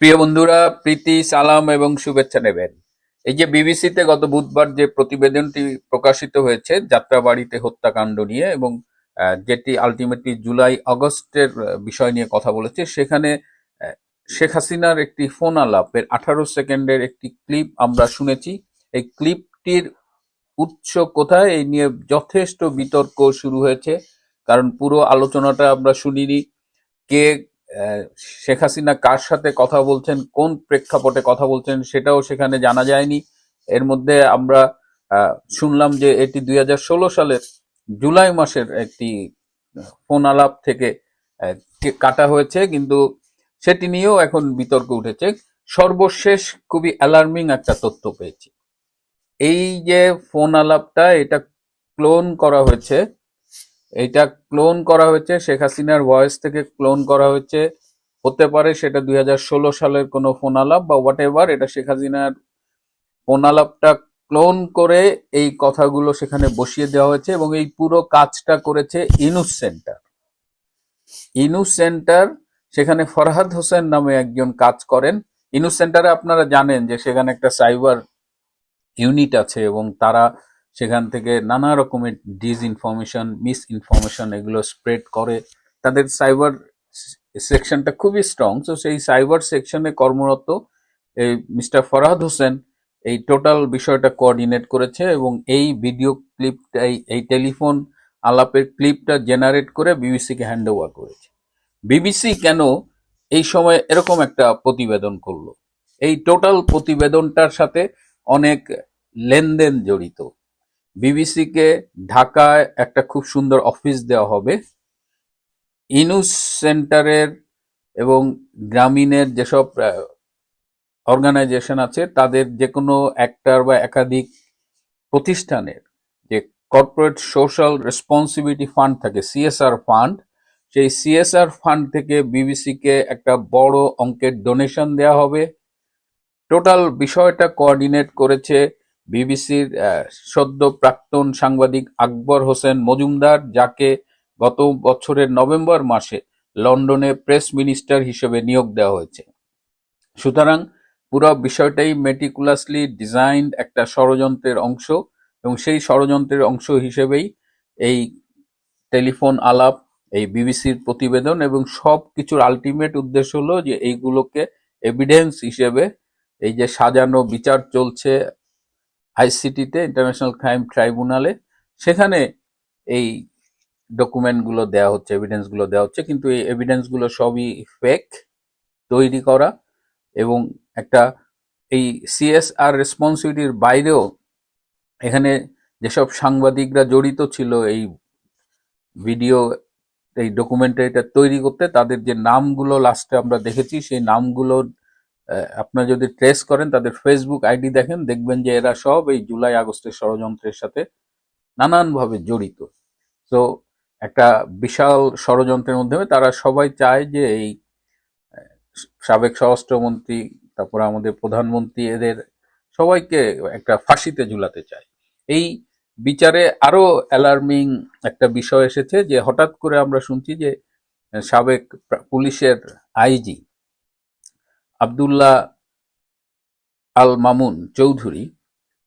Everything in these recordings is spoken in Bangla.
প্রিয় বন্ধুরা, প্রীতি, সালাম এবং শুভেচ্ছা নেবেন। এই যে বিবিসিতে গত বুধবার যে প্রতিবেদনটি প্রকাশিত হয়েছে, যাত্রাবাড়িতে হত্যাকাণ্ড নিয়ে এবং যেটি আলটিমেটলি জুলাই আগস্টের বিষয় নিয়ে কথা বলেছে, সেখানে শেখ হাসিনার একটি ফোন আলাপের আঠারো সেকেন্ডের একটি ক্লিপ আমরা শুনেছি। এই ক্লিপটির উৎস কোথায়? এই নিয়ে যথেষ্ট বিতর্ক শুরু হয়েছে, কারণ পুরো আলোচনাটা আমরা শুনিনি। কে শেখ হাসিনা কার সাথে কথা বলছেন, কোন প্রেক্ষাপটে কথা বলছেন সেটাও সেখানে জানা যায়নি। এর মধ্যে আমরা শুনলাম যে এটি দুই হাজার ষোলো সালের জুলাই মাসের একটি ফোন আলাপ থেকে কাটা হয়েছে, কিন্তু সেটি নিয়েও এখন বিতর্ক উঠেছে। সর্বশেষ খুবই অ্যালার্মিং একটা তথ্য পেয়েছি। এই যে ফোন আলাপটা, এটা ক্লোন করা হয়েছে এইটা ক্লোন করা হয়েছে, শেখ হাসিনার ভয়েস থেকে ক্লোন করা হয়েছে। হতে পারে সেটা দুই হাজার ষোলো সালের কোনো ফোন আলাপ বা হোয়াট এভার এটা শেখ হাসিনার ফোন আলাপটা ক্লোন করে এই কথাগুলো সেখানে বসিয়ে দেওয়া হয়েছে এবং এই পুরো কাজটা করেছে ইনুস সেন্টার। ইনুস সেন্টার, সেখানে ফরহাদ হোসেন নামে একজন কাজ করেন। ইনুস সেন্টারে আপনারা জানেন যে সেখানে একটা সাইবার ইউনিট আছে এবং তারা সেখান থেকে নানা রকমের ডিস ইনফরমেশন মিস ইনফরমেশন এগুলো স্প্রেড করে। তাদের সাইবার সেকশনটা খুবই স্ট্রং তো সেই সাইবার সেকশনে কর্মরত এই মিস্টার ফরহাদ হোসেন এই টোটাল বিষয়টা কোঅর্ডিনেট করেছে এবং এই ভিডিও ক্লিপটা এই এই টেলিফোন আলাপের ক্লিপটা জেনারেট করে বিবিসিকে হ্যান্ড ওভার করেছে। বিবিসি কেন এই সময় এরকম একটা প্রতিবেদন করল? এই টোটাল প্রতিবেদনটার সাথে অনেক লেনদেন জড়িত। বিবিসিকে ঢাকায় একটা খুব সুন্দর অফিস দেওয়া হবে। ইনুস সেন্টারের এবং গ্রামীণের যেসব অর্গানাইজেশন আছে, তাদের যে কোনো একটার বা একাধিক প্রতিষ্ঠানের যে কর্পোরেট সোশ্যাল রেসপন্সিবিলিটি ফান্ড থাকে, সিএসআর ফান্ড, সেই সিএসআর ফান্ড থেকে বিবিসিকে একটা বড় অঙ্কের ডোনেশন দেওয়া হবে। টোটাল বিষয়টা কোঅর্ডিনেট করেছে বিবিসির সদ্য প্রাক্তন সাংবাদিক আকবর হোসেন মজুমদার, যাকে গত বছরের নভেম্বর মাসে লন্ডনে প্রেস মিনিস্টার হিসেবে নিয়োগ দেওয়া হয়েছে। সুতরাং পুরো বিষয়টাই মেটিকুলাসলি ডিজাইনড একটা ষড়যন্ত্রের অংশ এবং সেই ষড়যন্ত্রের অংশ হিসেবেই এই টেলিফোন আলাপ, এই বিবিসির প্রতিবেদন এবং সব কিছুর আলটিমেট উদ্দেশ্য হলো যে এইগুলোকে এভিডেন্স হিসেবে এই যে সাজানো বিচার চলছে আইসিটিতে ইন্টারন্যাশনাল ক্রাইম ট্রাইব্যুনালে সেখানে এই ডকুমেন্টগুলো দেওয়া হচ্ছে এভিডেন্সগুলো দেওয়া হচ্ছে কিন্তু এই এভিডেন্সগুলো সবই ফেক তৈরি করা এবং একটা এই সিএসআর রেসপন্সিবিলিটির বাইরেও এখানে যেসব সাংবাদিকরা জড়িত ছিল এই ভিডিও এই ডকুমেন্টারিটা তৈরি করতে তাদের যে নামগুলো লাস্টে আমরা দেখেছি সেই নামগুলো আহ, আপনারা যদি ট্রেস করেন তাদের ফেসবুক আইডি দেখেন, দেখবেন যে এরা সব এই জুলাই আগস্টের ষড়যন্ত্রের সাথে নানানভাবে জড়িত। তো একটা বিশাল ষড়যন্ত্রের মাধ্যমে তারা সবাই চায় যে এই সাবেক স্বরাষ্ট্রমন্ত্রী, তারপরে আমাদের প্রধানমন্ত্রী এদের সবাইকে একটা ফাঁসিতে ঝুলাতে চায়। এই বিচারে আরও অ্যালার্মিং একটা বিষয় এসেছে যে হঠাৎ করে আমরা শুনছি যে সাবেক পুলিশের আইজি আবদুল্লাহ আল মামুন চৌধুরী।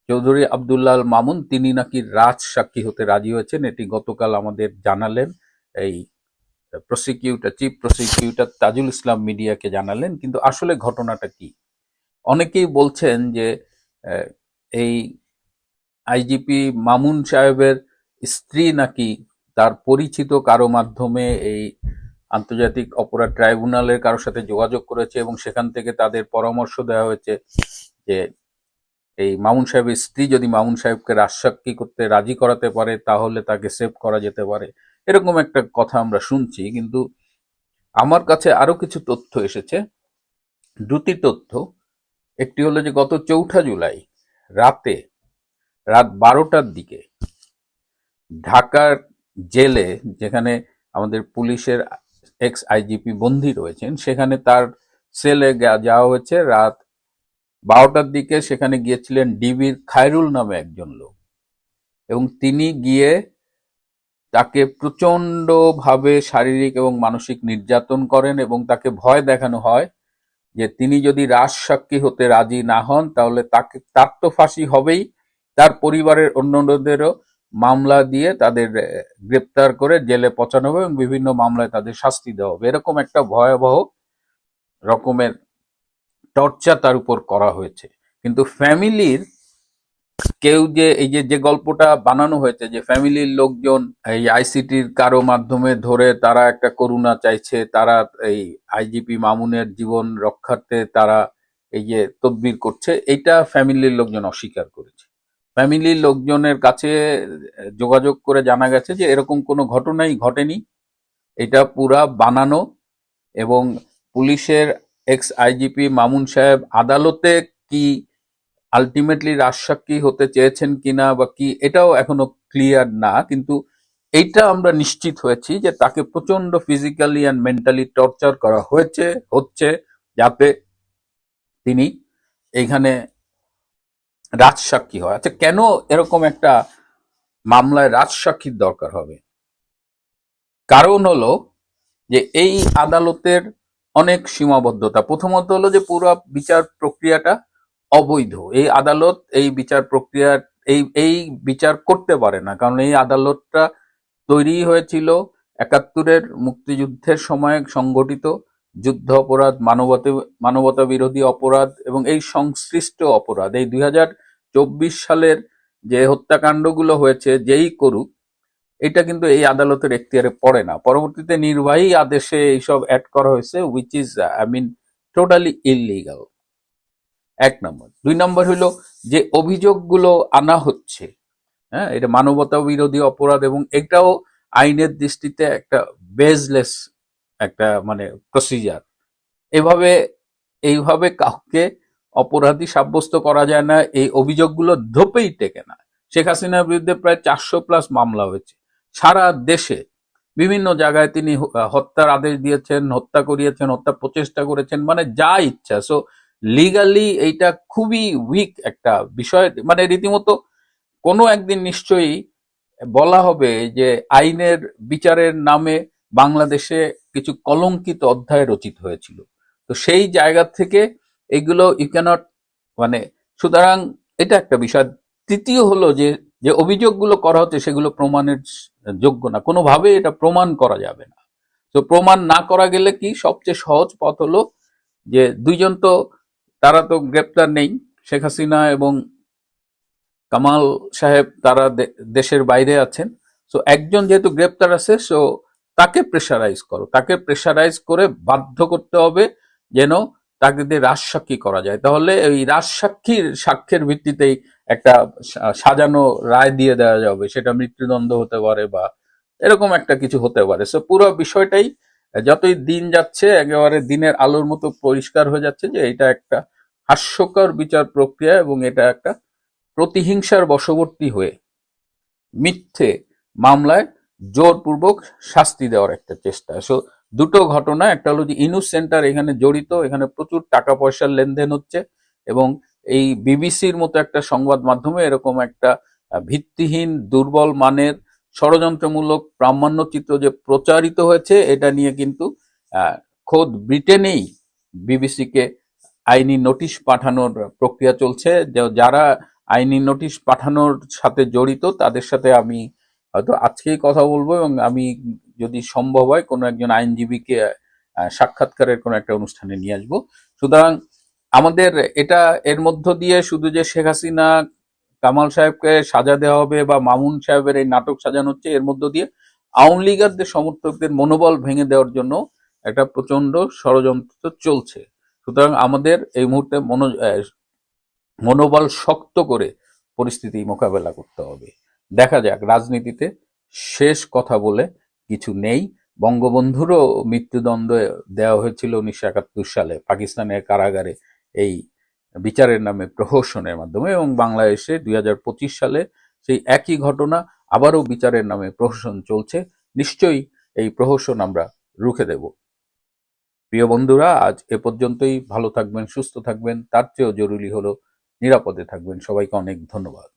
চৌধুরী আবদুল্লাহ আল মামুন তিনি নাকি রাজ সাক্ষী হতে রাজি হয়েছেন। এটি গতকাল আমাদের জানালেন। এই prosecutor chief prosecutor Tajul Islam মিডিয়াকে জানালেন। কিন্তু আসলে ঘটনাটা কি? অনেকেই বলছেন যে এই আইজিপি মামুন সাহেবের স্ত্রী নাকি তার পরিচিত কারও মাধ্যমে এই আন্তর্জাতিক অপরাধ ট্রাইব্যুনালের কারোর সাথে যোগাযোগ করেছে এবং সেখান থেকে তাদের পরামর্শ দেওয়া হয়েছে যে এই মামুন সাহেবের স্ত্রী যদি মামুন সাহেবকে রাজসাক্ষী করতে রাজি করাতে পারে, তাহলে তাকে সেভ করা যেতে পারে। এরকম একটা কথা আমরা শুনছি, কিন্তু আমার কাছে আরও কিছু তথ্য এসেছে। দুটি তথ্য। একটি হলো যে গত চৌঠা জুলাই রাতে, রাত বারোটার দিকে ঢাকার জেলে, যেখানে আমাদের পুলিশের এক্স আইজিপি বন্দী রয়েছেন, সেখানে তার সেলে যাওয়া হয়েছে। রাত বারোটার দিকে সেখানে গিয়েছিলেন ডিবির খায়রুল নামে একজন লোক। এবং তিনি গিয়ে তাকে প্রচণ্ড ভাবে শারীরিক এবং মানসিক নির্যাতন করেন এবং তাকে ভয় দেখানো হয় যে তিনি যদি রাজ সাক্ষী হতে রাজি না হন, তাহলে তাকে তার তো ফাঁসি হবেই। তার পরিবারের অন্যদেরও মামলা দিয়ে তাদের গ্রেপ্তার করে জেলে পচানো হবে এবং বিভিন্ন মামলায় তাদের শাস্তি দেওয়া হবে। এরকম একটা ভয়াবহ রকমের টর্চার তার উপর করা হয়েছে। কিন্তু ফ্যামিলির কেউ যে, এই যে যে গল্পটা বানানো হয়েছে যে ফ্যামিলির লোকজন এই আইসিটির কারও মাধ্যমে ধরে তারা একটা করুণা চাইছে, তারা এই আইজিপি মামুনের জীবন রক্ষার্থে তারা এই যে তদবির করছে এইটা ফ্যামিলির লোকজন অস্বীকার করেছে। ফ্যামিলির লোকজনের কাছে যোগাযোগ করে জানা গেছে যে এরকম কোনো ঘটনাই ঘটেনি। এটা পুরা বানানো এবং পুলিশের এক্স আইজিপি মামুন সাহেব আদালতে কি আলটিমেটলি রাজসাক্ষী হতে চেয়েছেন কিনা বা কি, এটাও এখনও ক্লিয়ার না। কিন্তু এইটা আমরা নিশ্চিত হয়েছি যে তাকে প্রচণ্ড ফিজিক্যালি অ্যান্ড মেন্টালি টর্চার করা হয়েছে, হচ্ছে যাতে তিনি এখানে রাজসাক্ষী হয়। আচ্ছা কেন এরকম একটা মামলায় রাজসাক্ষীর দরকার হবে? কারণ হলো যে এই আদালতের অনেক সীমাবদ্ধতা। প্রথমত হলো যে পুরো বিচার প্রক্রিয়াটা অবৈধ। এই আদালত এই বিচার প্রক্রিয়া, এই এই বিচার করতে পারে না। কারণ এই আদালতটা তৈরি হয়েছিল একাত্তরের মুক্তিযুদ্ধের সময় সংগঠিত। যুদ্ধ অপরাধ মানবতা বিরোধী অপরাধ এবং এই সংশ্লিষ্ট অপরাধ। এই দুই চব্বিশ সালের যে হত্যাকাণ্ডগুলো হয়েছে, যেই করুক, এটা কিন্তু এই আদালতের এখতিয়ারে পড়ে না। পরবর্তীতে নির্বাহী আদেশে এইসব অ্যাড করা হয়েছে which is I mean totally illegal এক নম্বর। দুই নম্বর হলো যে অভিযোগগুলো আনা হচ্ছে হ্যাঁ এটা মানবতা বিরোধী অপরাধ এবং এটাও আইনের দৃষ্টিতে একটা বেজলেস একটা মানে প্রসিজার এভাবে, এইভাবে কাউকে অপরাধী সাব্যস্ত করা যায় না, এই অভিযোগগুলো ধোপেই টেকে না। শেখ হাসিনার বিরুদ্ধে প্রায় চারশো প্লাস মামলা হয়েছে। সারা দেশে বিভিন্ন জায়গায় তিনি হত্যার আদেশ দিয়েছেন, হত্যা করিয়েছেন, হত্যা প্রচেষ্টা করেছেন মানে যা ইচ্ছা। সো লিগালি এইটা খুবই উইক একটা বিষয়। মানে রীতিমতো কোনো একদিন নিশ্চয়ই বলা হবে যে আইনের বিচারের নামে বাংলাদেশে কিছু কলঙ্কিত অধ্যায় রচিত হয়েছিল। তো সেই জায়গা থেকে এগুলো ইউ ক্যানট মানে সুতরাং এটা একটা বিষয়। তৃতীয় হলো যে যে অভিযোগগুলো করা হচ্ছে সেগুলো প্রমাণের যোগ্য না। কোনোভাবে এটা প্রমাণ করা যাবে না। তো প্রমাণ না করা গেলে কি? সবচেয়ে সহজ পথ হলো যে দুইজন তো, তারা তো গ্রেপ্তার নেই, শেখ হাসিনা এবং কামাল সাহেব তারা দেশের বাইরে আছেন। সো একজন যেহেতু গ্রেপ্তার আছে সো তাকে প্রেশারাইজ করো। তাকে প্রেশারাইজ করে বাধ্য করতে হবে যেন তাকে দিয়ে রাজসাক্ষী করা যায়। তাহলে এই রাজসাক্ষীর সাক্ষ্যের ভিত্তিতেই একটা সাজানো রায় দিয়ে দেওয়া যাবে। সেটা মৃত্যুদণ্ড হতে পারে বা এরকম একটা কিছু হতে পারে। সো পুরো বিষয়টাই যতই দিন যাচ্ছে, একেবারে দিনের আলোর মতো পরিষ্কার হয়ে যাচ্ছে যে এটা একটা হাস্যকর বিচার প্রক্রিয়া এবং এটা একটা প্রতিহিংসার বশবর্তী হয়ে মিথ্যে মামলায় জোরপূর্বক শাস্তি দেওয়ার একটা চেষ্টা। সো দুটো ঘটনা, একটা হলো যে ইনুস সেন্টার এখানে জড়িত, এখানে প্রচুর টাকা পয়সার লেনদেন হচ্ছে এবং এই বিবিসির মতো একটা সংবাদ মাধ্যমে এরকম একটা ভিত্তিহীন, দুর্বল মানের, ষড়যন্ত্রমূলক প্রামাণ্যচিত্র যে প্রচারিত হয়েছে, এটা নিয়ে কিন্তু খোদ ব্রিটেনেই বিবিসিকে আইনি নোটিশ পাঠানোর প্রক্রিয়া চলছে। যারা আইনি নোটিশ পাঠানোর সাথে জড়িত, তাদের সাথে আমি হয়তো আজকেই কথা বলব এবং আমি যদি সম্ভব হয় কোনো একজন আইনজীবীকে সাক্ষাৎকারের কোনো একটা অনুষ্ঠানে নিয়ে আসব। সুতরাং আমাদের এটা এর মধ্য দিয়ে শুধু যে শেখ হাসিনা, কামাল সাহেবকে সাজা দেওয়া হবে বা মামুন সাহেবের এই নাটক সাজানো হচ্ছে, এর মধ্য দিয়ে আওয়ামী লীগারদের সমর্থকদের মনোবল ভেঙে দেওয়ার জন্য একটা প্রচণ্ড ষড়যন্ত্র চলছে। সুতরাং আমাদের এই মুহূর্তে মনো মনোবল শক্ত করে পরিস্থিতি মোকাবেলা করতে হবে। দেখা যাক, রাজনীতিতে শেষ কথা বলে কিছু নেই। বঙ্গবন্ধুরও মৃত্যুদণ্ড দেওয়া হয়েছিল উনিশশো একাত্তর সালে পাকিস্তানের কারাগারে এই বিচারের নামে প্রহসনের মাধ্যমে এবং বাংলাদেশে দুই হাজার পঁচিশ সালে সেই একই ঘটনা আবারও বিচারের নামে প্রহসন চলছে। নিশ্চয়ই এই প্রহসন আমরা রুখে দেব। প্রিয় বন্ধুরা, আজ এ পর্যন্তই। ভালো থাকবেন, সুস্থ থাকবেন। তার চেয়েও জরুরি হলো নিরাপদে থাকবেন। সবাইকে অনেক ধন্যবাদ।